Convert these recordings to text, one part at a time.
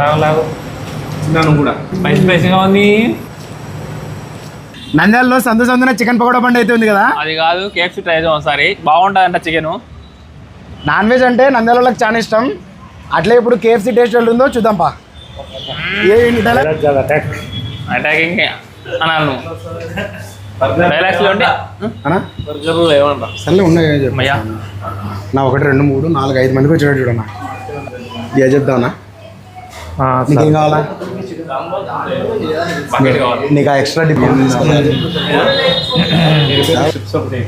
లాగు లాగు చిన్నాను కూడా. స్పైసీ స్పైసీగా ఉంది. నంద్యాలలో సందు సందున చికెన్ పకోడా బండి అయితే ఉంది కదా? అది కాదు కేఎఫ్సీ ట్రై చేద్దాం ఒకసారి. బాగుంటుందంట చికెన్ నాన్ వెజ్ అంటే నంద్యాల వాళ్ళకి చాలా ఇష్టం. అట్లే ఇప్పుడు కేఎఫ్సీ టేస్ట్ ఉందో చూద్దాం పా. ఏ డైలాగ్ అటాకింగ్ అనాలి నువ్వు. డైలాగ్స్లో ఉంటే అన్నా బర్గర్లు ఏమన్నా సర్లే ఉన్నాయి చెప్పు. అమ్మయ్యా నా ఒకటి రెండు మూడు నాలుగు ఐదు మందికి వచ్చాడు చూడన్నా ఏ చెప్తావన్నా నీకేం బకెట్ కావాలి? నీకు ఆ ఎక్స్ట్రా డిప్ చిప్స్ ఒకటి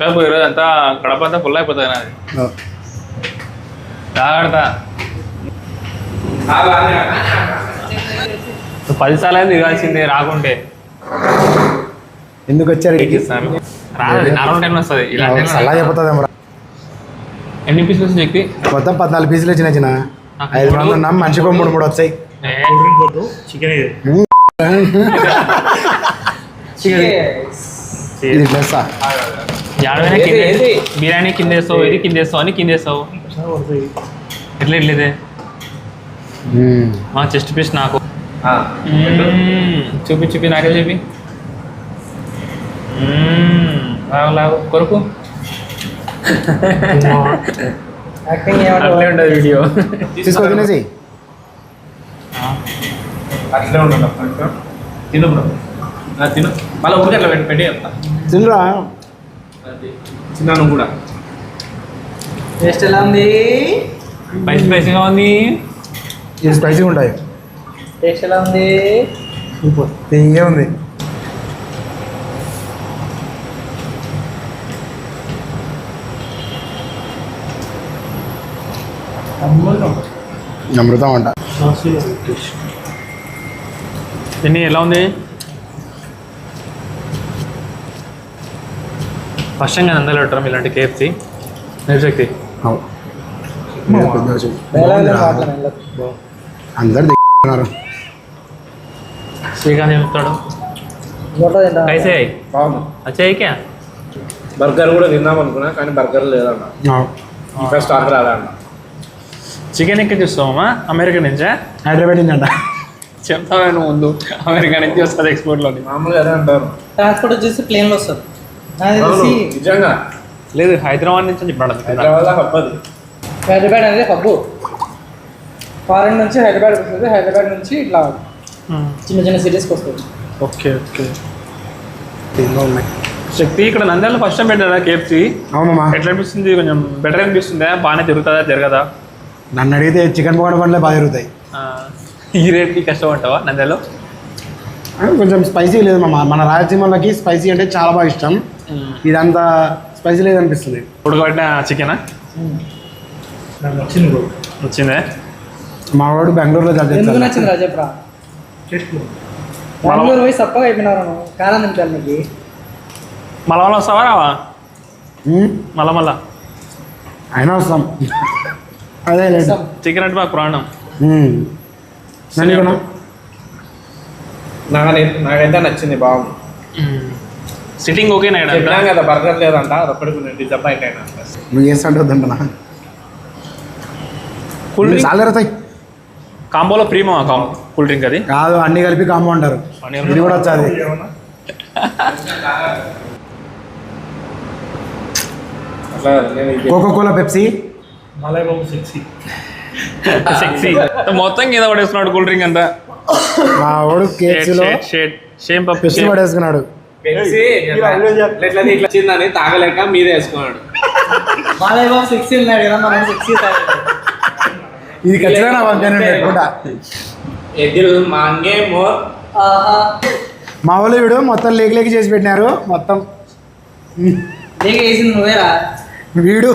రేపు ఈరోజు అంతా కడప అంతా ఫుల్ అయిపోతుంది నాది. జాగ్రత్త. పది సార్లు అయితే దిగాల్సిందే రాకుంటే. ఎందుకు వచ్చారు సలా చెప్తుందేమో ఎన్ని పీసెస్ చెక్కి మొత్తం పద్నాలుగు పీసులు వచ్చిన చిన్న. ఐదు మంది ఉన్నాం మనిషికి మూడు మూడు వచ్చాయి. ఇది. కింద బిర్యానీ కింద వేస్తావు ఇది కింద వేస్తావు అని కింద వేస్తావు? ఎట్లా మా చెస్ట్ పీస్ నాకు. చూపి చూపి నాకే చూపి. లాగు కొరకు? అట్లే ఉంటుంది వీడియో. తీసుకో తినేసి అట్లే అప్పుడు. తిను బ్రో. తిను. మళ్ళీ ఊరికి అట్లా పెట్టి పెట్టి చెప్తా. తినరా. చిన్నాను కూడా. టేస్ట్ ఎలా ఉంది? స్పైసీ స్పైసీగా ఉంది. ఇది స్పైసీగా ఉంటాయి టేస్ట్ ఎలా ఉంది? ఇంకే ఉంది. అమృతం. అంట. తిని ఎలా ఉంది? ఫస్ట్ టైం అందరూ పెట్టడం ఇలాంటి కేఎఫ్సి నిజక్తి. అందరు దిగుతున్నారు శ్రీకాంత్ చెప్తాడు? కైసే బర్గర్ కూడా తిందాం అనుకున్నా కానీ బర్గర్ లేదన్న. ఫస్ట్ ఆర్డర్ రాదన్న చికెన్ ఎక్కడ చూస్తామమ్మా అమెరికా నుంచా? హైదరాబాద్ నుంచి అంట. చెప్తావా నువ్వు ముందు? అమెరికా నుంచి వస్తుంది ఎక్స్పోర్ట్లోని మామూలుగా అదే అంటారు. ట్రాన్స్పోర్ట్ వచ్చేసి ప్లేన్లో వస్తుంది. నాకు అవును, తెలిసి నిజంగా. లేదు హైదరాబాద్ నుంచి చెప్పాడు హైదరాబాద్ హైదరాబాద్ అనేది హబ్బు. ఫారెన్ నుంచి హైదరాబాద్ వస్తుంది హైదరాబాద్ నుంచి ఇట్లా చిన్న చిన్న సిటీస్కి వస్తుంది. Okay okay. ఉన్నాయి శక్తి ఇక్కడ నంద్యాలలో ఫస్ట్ టైం పెట్టారా కేఎఫ్సి అవునమ్మా. ఎట్లా అనిపిస్తుంది? కొంచెం బెటర్ అనిపిస్తుందా? బాగానే తిరుగుతుందా? జరగదా? నన్ను అడిగితే చికెన్ పకోడా బండ్లే బాగా జరుగుతాయి ఆ, ఈ రేట్కి కష్టపడ్డావా నంద్యాలో ఆ, కొంచెం స్పైసీ లేదు మా మన రాయలసీమలోకి స్పైసీ అంటే చాలా బాగా ఇష్టం. ఇదంతా స్పైసీ లేదనిపిస్తుంది ఉడకబెట్టిన చికెనా? వచ్చిందే? మా వాడు బెంగళూరులో జాబ్ ఎందుకు నచ్చింది రాజప్రా? బెంగళూరు పోయి సప్పగా అయిపోయినారు నువ్వు. కారం తింటాను నీకు. మళ్ళా మళ్ళీ వస్తావా రావా? మళ్ళా మళ్ళా అయినా వస్తాం. అదే లేదు చికెన్ అంటే మాకు ప్రాణం. నాకైతే నచ్చింది బాగుంది సిట్టింగ్ ఓకేనా చెప్పినాం కదా బర్గర్ లేదంట అదొక్కడికి డిసప్పాయింట్ అయినా. నువ్వు చేస్తా వద్దంటనా కూల్ డ్రింక్? చాలా జరుగుతాయి కాంబోలో ప్రీమో కాంబో కూల్ డ్రింక్ అది? కాదు అన్ని కలిపి కాంబో అంటారు. ఇది కూడా వచ్చాది. Coca cola Pepsi. సెక్సీ. మొత్తం కింద పడేస్తున్నాడు కూల్ డ్రింక్ అంతా. మా వాడు షేమ్ పప్పు పెప్సీ పడేసుకున్నాడు. వచ్చిందని తాగలేక మీరే వేసుకున్నాడు. బాబు సిక్స్ ఉన్నాడు కదా మనం సిక్స్ ఇది ఖచ్చితంగా మాంగే మోర్. మా వాళ్ళు వీడు మొత్తం లేక లేక చేసి పెట్టినారు మొత్తం. లేక వేసింది నువ్వేరా? వీడు.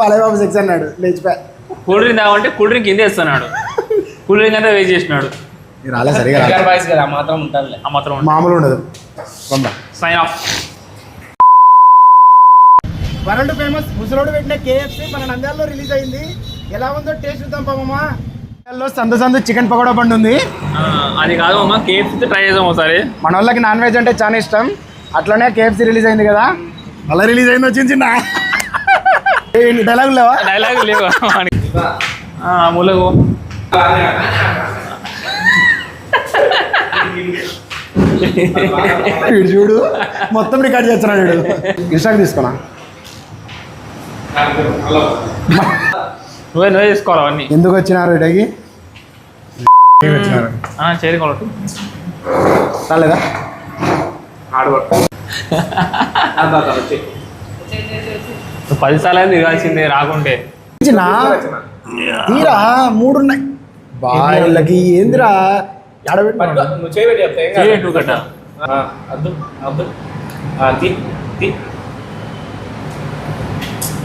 బాలయ్యబాబు సెక్స్ అన్నాడు లేచిపోయా. కూల్ డ్రింక్ తాగమంటే కూల్ డ్రింక్ కింద వేస్తున్నాడు కూల్ డ్రింక్ అంటే వేస్ట్ చేసినాడు. ఇది రాలే సరిగా రాలే. బాయ్స్ కదా ఆ మాత్రం ఉంటారులే ఆ మాత్రం మామూలు ఉండదు. పంప సైన్ ఆఫ్ వరల్డ్ ఫేమస్ ముసలోడు పెట్టిన కేఎఫ్సి మన నంద్యాలలో రిలీజ్ అయింది. ఎలా ఉందో టేస్ట్ చూద్దాం పాపమ్మా నంద్యాలలో సందు సందు చికెన్ పకోడా బండి ఉంది. అది కాదు అమ్మ కేఎఫ్సీ ట్రై చేద్దాం ఒకసారి. మన వాళ్ళకి నాన్ వెజ్ అంటే చాలా ఇష్టం. అట్లనే కేఎఫ్సి రిలీజ్ అయింది కదా. అలా రిలీజ్ అయింది వచ్చింది చిన్న. డైలాగ్ లేవా? డైలాగ్ లేవు. మూలకు వీడు చూడు మొత్తం రికార్డ్ చేస్తున్నాడు వీడు. ఇన్స్టాక్ తీసుకున్నా. నువ్వే నువ్వే తీసుకోవాలి అవన్నీ? ఎందుకు వచ్చినారు ఇటకి చేరుకోవాలి రాలేదా? నువ్వు పది సార్లు అయితే దిగాల్సిందే రాకుంటే తీరా మూడు ఉన్నాయి బాయిలకి ఏందిరా? ఎడబెట్టి కట్ట. ఆ, అద్దు అద్దు. ఆ, తీ తీ.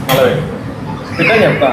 మళ్ళీ చెప్తా.